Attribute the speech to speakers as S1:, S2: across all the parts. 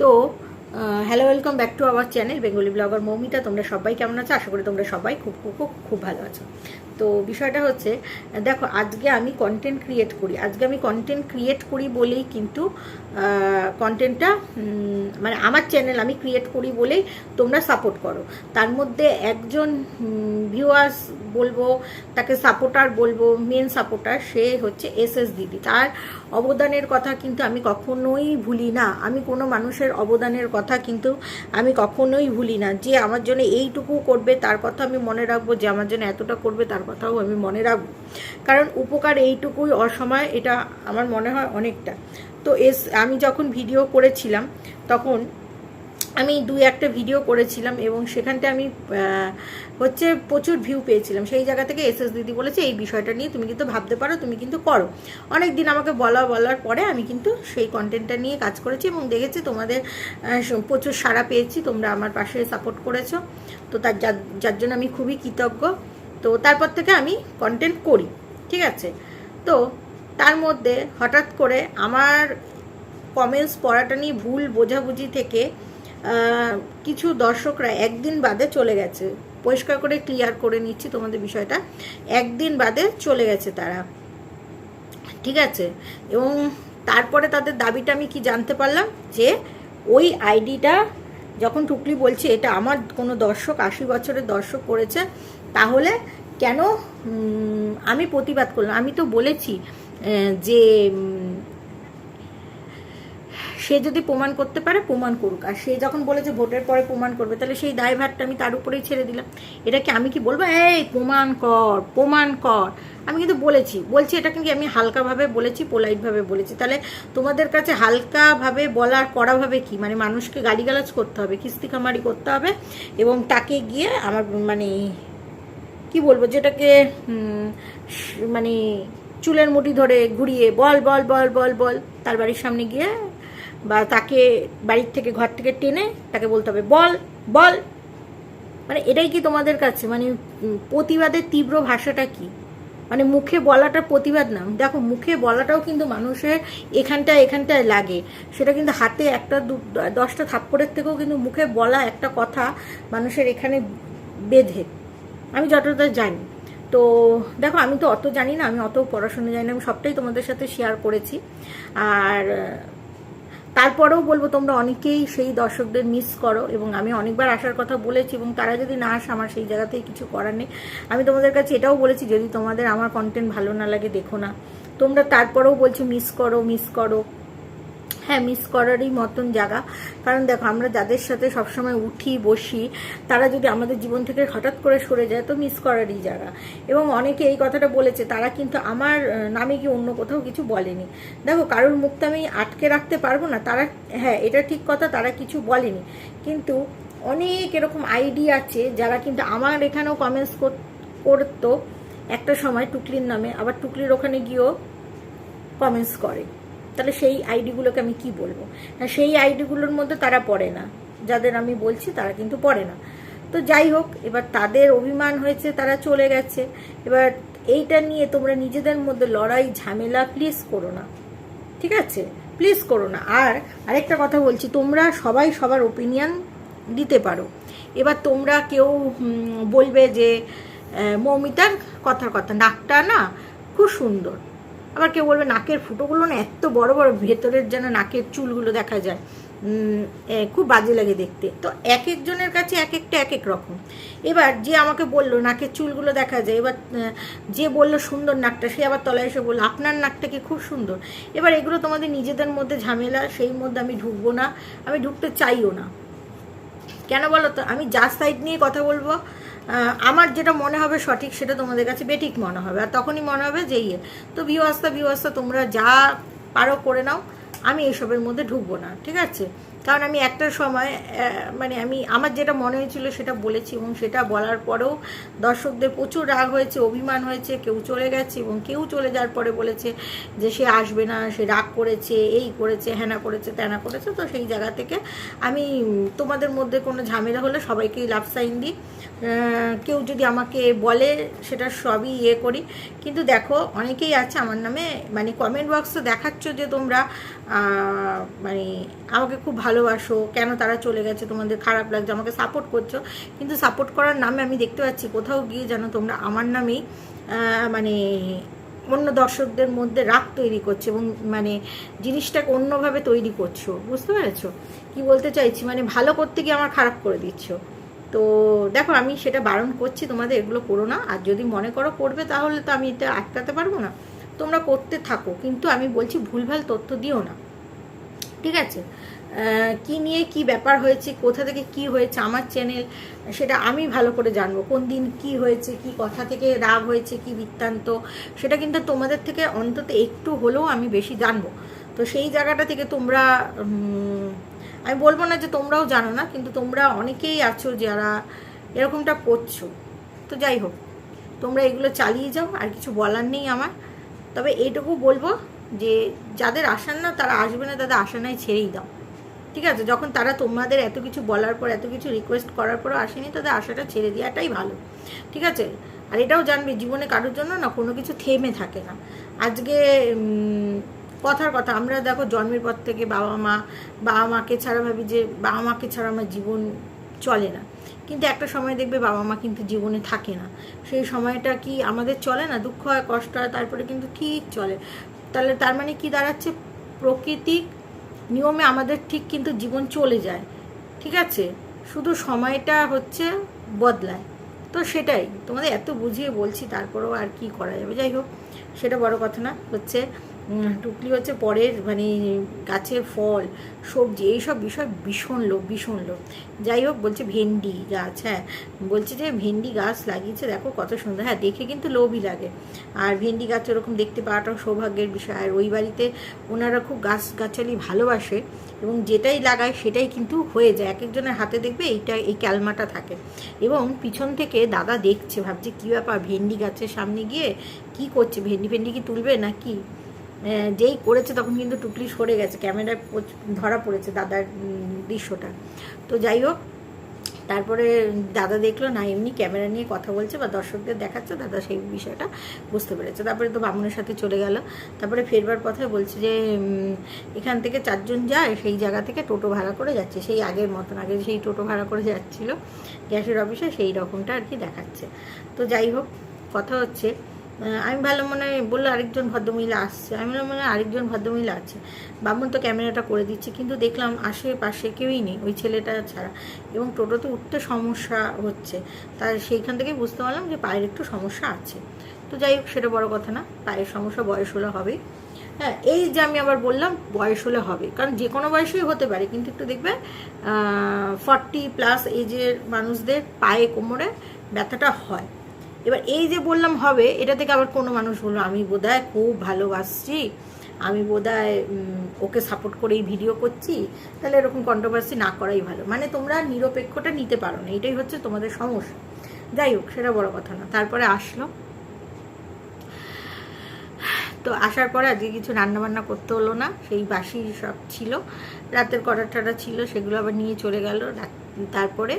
S1: তো hello welcome back to our channel Bengali blogger Moumita তোমরা সবাই কেমন আছো? আশা করি তোমরা সবাই খুব খুব খুব খুব ভালো আছো। তো বিষয়টা হচ্ছে, দেখো, আজকে আমি কন্টেন্ট ক্রিয়েট করি। আজকে আমি কন্টেন্ট ক্রিয়েট করি বলেই কিন্তু কন্টেন্টটা মানে আমার চ্যানেল আমি ক্রিয়েট করি বলেই তোমরা সাপোর্ট করো। তার মধ্যে একজন ভিউয়ার্স বলব, তাকে সাপোর্টার বলব মেন সাপোর্টার সে হচ্ছে এস এস দিদি। তার অবদানের কথা কিন্তু আমি কখনোই ভুলি না। আমি কোনো মানুষের অবদানের কথা কিন্তু আমি কখনোই ভুলি না। যে আমার জন্য এইটুকু করবে, তার কথা আমি মনে রাখব। যে আমার জন্য এতটা করবে, তার কথাও আমি মনে রাখব। কারণ উপকার এইটুকুই অসময়, এটা আমার মনে হয় অনেকটা। তো এস, আমি যখন ভিডিও করেছিলাম, তখন আমি দুই একটা ভিডিও করেছিলাম এবং সেখানটা আমি হচ্ছে প্রচুর ভিউ পেয়েছিলাম। সেই জায়গা থেকে এস এস দিদি বলেছে, এই বিষয়টা নিয়ে তুমি কিন্তু ভাবতে পারো, তুমি কিন্তু করো। অনেক দিন আমাকে বলা, বলার পরে আমি কিন্তু সেই কন্টেন্টটা নিয়ে কাজ করেছি এবং দেখেছি তোমাদের প্রচুর সাড়া পেয়েছি, তোমরা আমার পাশে সাপোর্ট করেছ। তো তার যার জন্য আমি খুবই কৃতজ্ঞ। তো তারপর থেকে আমি কন্টেন্ট করি, ঠিক আছে? তো তার মধ্যে হঠাৎ করে আমার কমেন্টস পড়াটা নিয়ে ভুল বোঝাবুঝি থেকে কিছু দর্শকরা একদিন বাদে চলে গেছে। পরিষ্কার করে ক্লিয়ার করে নিচ্ছি তোমাদের বিষয়টা। একদিন বাদে চলে গেছে তারা। ঠিক আছে? এবং তারপরে তাদের দাবিটা আমি কি জানতে পারলাম? যে ওই আইডিটা যখন টুকলি বলছে, এটা আমার কোনো দর্শক, আশি বছরের দর্শক করেছে, তাহলে কেন আমি প্রতিবাদ করলাম? আমি তো বলেছি যে সে যদি প্রমাণ করতে পারে, প্রমাণ করুক। আর সে যখন বলেছে ভোটের পরে প্রমাণ করবে, তাহলে সেই দায়ভারটা আমি তার উপরেই ছেড়ে দিলাম। এটা কি আমি কি বলব? এই প্রমাণ কর প্রমাণ কর। আমি কিন্তু বলেছি, বলছি এটা কিন্তু আমি হালকাভাবে বলেছি, পোলাইটভাবে বলেছি? তাহলে তোমাদের কাছে হালকাভাবে বলার কড়াভাবে কি? মানে মানুষকে গালিগালাজ করতে হবে কিস্তি খামারি করতে হবে, এবং তাকে গিয়ে আমার মানে কি বলব, যেটাকে মানে চুলের মুঠি ধরে ঘুরিয়ে বল বল বল বল বল, তার বাড়ির সামনে গিয়ে বা তাকে বাড়ির থেকে ঘর থেকে টেনে তাকে বলতে হবে, বল বল। মানে এটাই কি তোমাদের কাছে? মানে প্রতিবাদের তীব্র ভাষাটা কি? মানে মুখে বলাটা প্রতিবাদ না। দেখো, মুখে বলাটাও কিন্তু মানুষের এখানটায় এখানটায় লাগে। সেটা কিন্তু হাতে একটা দু, দশটা থাপ্পড়ের থেকেও কিন্তু মুখে বলা একটা কথা মানুষের এখানে বেঁধে। আমি যতটা জানি। তো দেখো, আমি তো অত জানি না, আমি অত পড়াশোনা জানি না, আমি সবটাই তোমাদের সাথে শেয়ার করেছি। আর তারপরেও বলব তোমরা অনেকেই সেই দর্শকদের মিস করো এবং আমি অনেকবার আসার কথা বলেছি এবং তারা যদি না আসে, আমার সেই জায়গাতেই কিছু করার নেই। আমি তোমাদের কাছে এটাও বলেছি, যদি তোমাদের আমার কন্টেন্ট ভালো না লাগে, দেখো না। তোমরা তারপরেও বলছো মিস করো মিস করো। হ্যাঁ মিস করারই মতন জায়গা। কারণ দেখো, আমরা যাদের সাথে সবসময় উঠি, বসি, তারা যদি আমাদের জীবন থেকে হঠাৎ করে সরে যায়, তো মিস করারই জায়গা। এবং অনেকে এই কথাটা বলেছে, তারা কিন্তু আমার নামে কি অন্য কোথাও কিছু বলেনি। দেখো, কারোর মুখটা আমি আটকে রাখতে পারব না, তারা হ্যাঁ এটা ঠিক কথা, তারা কিছু বলেনি। কিন্তু অনেক এরকম আইডি আছে, যারা কিন্তু আমার এখানেও কমেন্টস করতো একটা সময় টুকলির নামে, আবার টুকলির ওখানে গিয়েও কমেন্টস করে। তাহলে সেই আইডিগুলোকে আমি কি বলব? হ্যাঁ সেই আইডিগুলোর মধ্যে তারা পড়ে না। যাদের আমি বলছি তারা কিন্তু পড়ে না। তো যাই হোক, এবার তাদের অভিমান হয়েছে, তারা চলে গেছে। এবার এইটা নিয়ে তোমরা নিজেদের মধ্যে লড়াই, ঝামেলা প্লিজ করো না। ঠিক আছে? প্লিজ করো না। আর আরেকটা কথা বলছি, তোমরা সবাই সবার ওপিনিয়ন দিতে পারো। এবার তোমরা কেউ বলবে যে মৌমিতার কথার কথা, নাকটা না খুব সুন্দর। আবার কেউ বলবে নাকের ফুটোগুলো না এত বড় বড়, ভেতরের যেন নাকের চুলগুলো দেখা যায়। খুব বাজে লাগে দেখতে। তো এক একজনের কাছে এক একটা এক এক রকম। এবার যে আমাকে বলল নাকের চুলগুলো দেখা যায়, এবার যে বলল সুন্দর নাকটা, সে আবার তলায় এসে বলল, আপনার নাকটা কি খুব সুন্দর? এবার এগুলো তোমাদের নিজেদের মধ্যে ঝামেলা, সেই মধ্যে আমি ঢুকবো না, আমি ঢুকতে চাইও না। কেন বলো তো? আমি যার সাইড নিয়ে কথা বলব আমার যেটা মনে হবে সঠিক সেটা তোমাদের কাছে বেঠিক মনে হবে। আর তখনই মনে হবে যে ইয়ে তো ভিউয়ার্সটা ভিউয়ার্সটা তোমরা যা পারো করে নাও, আমি এসবের মধ্যে ঢুকবো না, ঠিক আছে? কারণ আমি একটা সময় মানে আমি, আমার যেটা মনে হয়েছিল সেটা বলেছি এবং সেটা বলার পরেও দর্শকদের প্রচুর রাগ হয়েছে, অভিমান হয়েছে, কেউ চলে গেছে এবং কেউ চলে যাওয়ার পরে বলেছে যে সে আসবে না, সে রাগ করেছে, এই করেছে হ্যানা করেছে ত্যানা করেছে। তো সেই জায়গা থেকে আমি তোমাদের মধ্যে কোনো ঝামেলা হলে সবাইকেই লাভ সাইন দিই। কেউ যদি আমাকে বলে সেটা সবই ইয়ে করি। কিন্তু দেখো, অনেকেই আছে আমার নামে মানে কমেন্ট বক্সে দেখাচ্ছ যে তোমরা মানে আমাকে খুব ভালোবাসো, কেন তারা চলে গেছে, তোমাদের খারাপ লাগছে, আমাকে সাপোর্ট করছ। কিন্তু সাপোর্ট করার নামে আমি দেখতে পাচ্ছি কোথাও গিয়ে যেন তোমরা আমার নামেই মানে অন্য দর্শকদের মধ্যে রাগ তৈরি করছে এবং মানে জিনিসটাকে অন্যভাবে তৈরি করছ। বুঝতে পেরেছ? কি বলতে চাইছি? মানে ভালো করতে গিয়ে আমার খারাপ করে দিচ্ছ। তো দেখো, আমি সেটা বারণ করছি, তোমাদের এগুলো করো না। আর যদি মনে করো করবে, তাহলে তো আমি এটা আটকাতে পারব না। তোমরা করতে থাকো, কিন্তু আমি বলছি ভুলভাল তথ্য দিও না। ঠিক আছে? কি নিয়ে কি ব্যাপার হয়েছে, কোথা থেকে কি হয়েছে, আমার চ্যানেল সেটা আমি ভালো করে জানব। কোন দিন কি হয়েছে, কি কথা থেকে রাগ হয়েছে, কি বৃত্তান্ত, সেটা কিন্তু তোমাদের থেকে অন্তত একটু হলেও আমি বেশি জানব। তো সেই জায়গাটা থেকে তোমরা আমি বলব না যে তোমরাও জানো না, কিন্তু তোমরা অনেকেই আছো যারা এরকমটা করছ। তো যাই হোক, তোমরা এগুলো চালিয়ে যাও, আর কিছু বলার নেই আমার। তবে এইটুকু বলব যে যাদের আসার না, তারা আসবে না, তাদের আশা নাই ছেড়েই দাও। ঠিক আছে? যখন তারা তোমাদের এত কিছু বলার পর, এত কিছু রিকোয়েস্ট করার পরও আসেনি, তাদের আশাটা ছেড়ে দেওয়াটাই ভালো। ঠিক আছে? আর এটাও জানবে, জীবনে কারোর জন্য না কোনো কিছু থেমে থাকে না। আজকে কথার কথা, আমরা দেখো জন্মের পর থেকে বাবা মা, বাবা মাকে ছাড়া ভাবি যে, বাবা মাকে ছাড়া আমার জীবন চলে না। কিন্তু একটা সময় দেখবে বাবা মা কিন্তু জীবনে থাকে না। সেই সময়টা কি আমাদের চলে না? দুঃখ হয়, কষ্ট হয়, তারপরে কিন্তু ঠিক চলে। তাহলে তার মানে কি দাঁড়াচ্ছে? প্রকৃতিক নিয়মে আমাদের ঠিক কিন্তু জীবন চলে যায়। ঠিক আছে? শুধু সময়টা হচ্ছে বদলায়। তো সেটাই। তোমাদের এত বুঝিয়ে বলছি, তারপরেও আর কি করা যাবে? যাই হোক, সেটা বড় কথা না। হচ্ছে টুকলি হচ্ছে পরের মানে গাছের ফল, সবজি, এইসব বিষয় ভীষণ লোভ ভীষণ লোভ। যাই হোক, বলছে ভেন্ডি গাছ হ্যাঁ। বলছে যে ভেন্ডি গাছ লাগিয়েছে, দেখো কত সুন্দর। হ্যাঁ দেখে কিন্তু লোভই লাগে। আর ভেন্ডি গাছ ওরকম দেখতে পাওয়াটাও সৌভাগ্যের বিষয়। আর ওই বাড়িতে ওনারা খুব গাছ গাছালি ভালোবাসে এবং যেটাই লাগায় সেটাই কিন্তু হয়ে যায়। এক একজনের হাতে দেখবে এইটা, এই ক্যালমাটা থাকে। এবং পিছন থেকে দাদা দেখছে, ভাবছে কী ব্যাপার, ভেন্ডি গাছের সামনে গিয়ে কি করছে? ভেন্ডি ভেন্ডি কি তুলবে না কি যেই করেছে তখন কিন্তু টুকলি সরে গেছে, ক্যামেরায় ধরা পড়েছে দাদার দৃশ্যটা। তো যাই হোক, তারপরে দাদা দেখল, না, এমনি ক্যামেরা নিয়ে কথা বলছে বা দর্শকদের দেখাচ্ছে, দাদা সেই বিষয়টা বুঝতে পেরেছে। তারপরে তো বামুনের সাথে চলে গেল। তারপরে ফেরবার পথে বলছে যে এখান থেকে চারজন যায়, সেই জায়গা থেকে টোটো ভাড়া করে যাচ্ছে। সেই আগের মতন, আগে সেই টোটো ভাড়া করে যাচ্ছিল, গ্যাসের অফিসে সেই রকমটা আর কি দেখাচ্ছে। তো যাই হোক, কথা হচ্ছে আমি ভালো মনে বলল আরেকজন ভদ্রমহিলা আসছে। আমি ভালো মনে আরেকজন ভদ্রমহিলা আছে। বামুন তো ক্যামেরাটা করে দিচ্ছে, কিন্তু দেখলাম আশেপাশে কেউই নেই ওই ছেলেটা ছাড়া। এবং টোটোতে উঠতে সমস্যা হচ্ছে। তার সেইখান থেকেই বুঝতে পারলাম যে পায়ের একটু সমস্যা আছে। তো যাই হোক, সেটা বড় কথা না, পায়ের সমস্যা বয়স হলে হবেই হ্যাঁ এই যে আমি আবার বললাম বয়স হলে হবে। কারণ যে কোনো বয়সেই হতে পারে, কিন্তু একটু দেখবে ফর্টি প্লাস এজের মানুষদের পায়ে কোমরে ব্যথাটা হয়। এবার এই যে বললাম হবে, এটা থেকে আবার কোনো মানুষ বলল আমি বোধহয় খুব ভালোবাসছি। আমি বোধহয় ওকে সাপোর্ট করেই ভিডিও করছি। তাহলে এরকম কন্ট্রোভার্সি না করাই ভালো। মানে তোমরা নিরপেক্ষটা নিতে পারো না। এটাই হচ্ছে তোমাদের সমস্যা। যাই হোক, সেটা বড় কথা না। তারপরে আসলো। তো আসার পরে আজকে কিছু রান্নাবান্না করতে হলো না। সেই বাসি সব ছিল। রাতের কটা টটা ছিল, সেগুলো আবার নিয়ে চলে গেল। রাত- তারপরে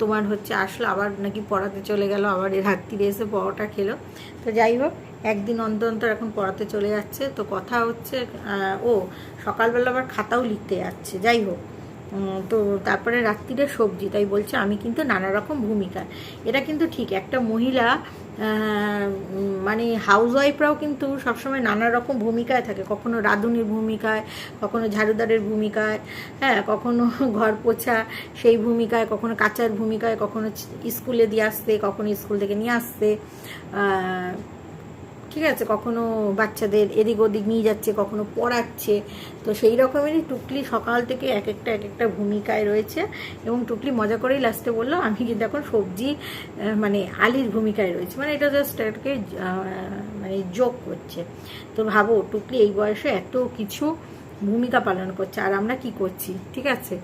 S1: তোমার হচ্ছে আসলো, আবার নাকি পড়াতে চলে গেল, আবার রাত্রিরে এসে পড়াটা খেলো। তো যাই হোক, একদিন অন্তর অন্তর এখন পড়াতে চলে যাচ্ছে। তো কথা হচ্ছে ও সকালবেলা আবার খাতাও লিখতে যাচ্ছে। যাই হোক তো তারপরে রাত্রিরে সবজি, তাই বলছে, আমি কিন্তু নানা রকম ভূমিকা। এটা কিন্তু ঠিক, একটা মহিলা মানে হাউস ওয়াইফরাও কিন্তু সবসময় নানা রকম ভূমিকায় থাকে। কখনো রাঁধুনির ভূমিকায়, কখনো ঝাড়ুদারের ভূমিকায় হ্যাঁ কখনো ঘর পোছা সেই ভূমিকায়, কখনো কাচার ভূমিকায়, কখনো স্কুলে দিয়ে আসতে, কখনো স্কুল থেকে নিয়ে আসতে। ঠিক আছে, কখনো বাচ্চাদের এদিক ওদিক নিয়ে যাচ্ছে, কখনো পড়াচ্ছে। তো সেই রকমেরই টুকলি সকাল থেকে এক একটা এক একটা ভূমিকায় রয়েছে এবং টুকলি মজা করেই লাস্টে বলল, আমি কিন্তু এখন সবজি মানে আলির ভূমিকায় রয়েছে। মানে এটা জাস্ট এটাকে মানে যোগ করছে। তো ভাবো, টুকলি এই বয়সে এত কিছু ভূমিকা পালন করছে, আর আমরা কি করছি? ঠিক আছে?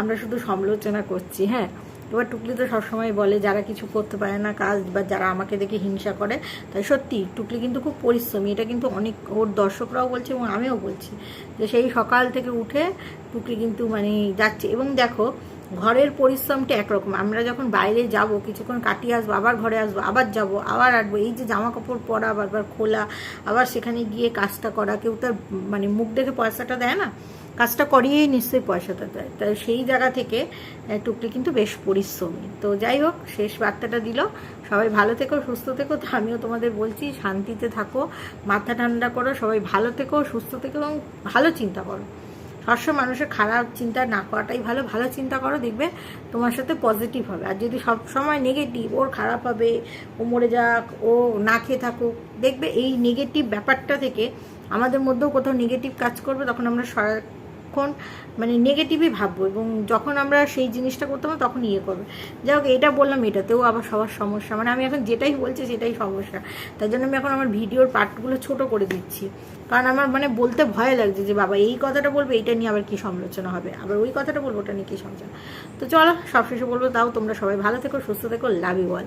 S1: আমরা শুধু সমালোচনা করছি হ্যাঁ? এবার টুকলি তো সবসময় বলে, যারা কিছু করতে পারে না কাজ বা যারা আমাকে দেখে হিংসা করে, তাই সত্যি টুকলি কিন্তু খুব পরিশ্রমী। এটা কিন্তু অনেক, ওর দর্শকরাও বলছে এবং আমিও বলছি যে সেই সকাল থেকে উঠে টুকলি কিন্তু মানে যাচ্ছে। এবং দেখো, ঘরের পরিশ্রমটা একরকম। আমরা যখন বাইরে যাব, কিছুক্ষণ কাটিয়ে আসব, আবার ঘরে আসব, আবার যাব, আবার আসব, এই যে জামা কাপড় পরা বারবার খোলা, আবার সেখানে গিয়ে কাজটা করা, কেউ তার মানে মুখ দেখে পয়সাটা দেয় না? কাজটা করিয়েই নিশ্চয়ই পয়সাটা দেয়। তাই সেই জায়গা থেকে টুকলি কিন্তু বেশ পরিশ্রমী। তো যাই হোক, শেষ বার্তাটা দিল। সবাই ভালো থেকো, সুস্থ থেকো। তো আমিও তোমাদের বলছি, শান্তিতে থাকো, মাথা ঠান্ডা করো, সবাই ভালো থেকো, সুস্থ থেকো এবং ভালো চিন্তা করো। সবসময় মানুষের খারাপ চিন্তা না করাটাই ভালো। ভালো চিন্তা করো, দেখবে তোমার সাথে পজিটিভ হবে। আর যদি সব সময় নেগেটিভ ওর খারাপ হবে, ও মরে যাক, ও না খেয়ে থাকুক, দেখবে এই নেগেটিভ ব্যাপারটা থেকে আমাদের মধ্যেও কোথাও নেগেটিভ কাজ করবে, তখন আমরা সারাক্ষণ মানে নেগেটিভই ভাববো এবং যখন আমরা সেই জিনিসটা করতে পারব তখন ইয়ে করবে। যাই হোক, এটা বললাম, এটাতেও আবার সবার সমস্যা। মানে আমি এখন যেটাই বলছি সেটাই সমস্যা। তাই জন্য আমি এখন আমার ভিডিওর পার্টগুলো ছোট করে দিচ্ছি। কারণ আমার মানে বলতে ভয় লাগছে যে, বাবা, এই কথাটা বলবে এইটা নিয়ে আবার কি সমালোচনা হবে? আবার ওই কথাটা বলব, ওটা নিয়ে কী সমালোচনা? তো চলো সব শেষে বলব, তাও তোমরা সবাই ভালো থেকো, সুস্থ থেকো লাভ ইউ অল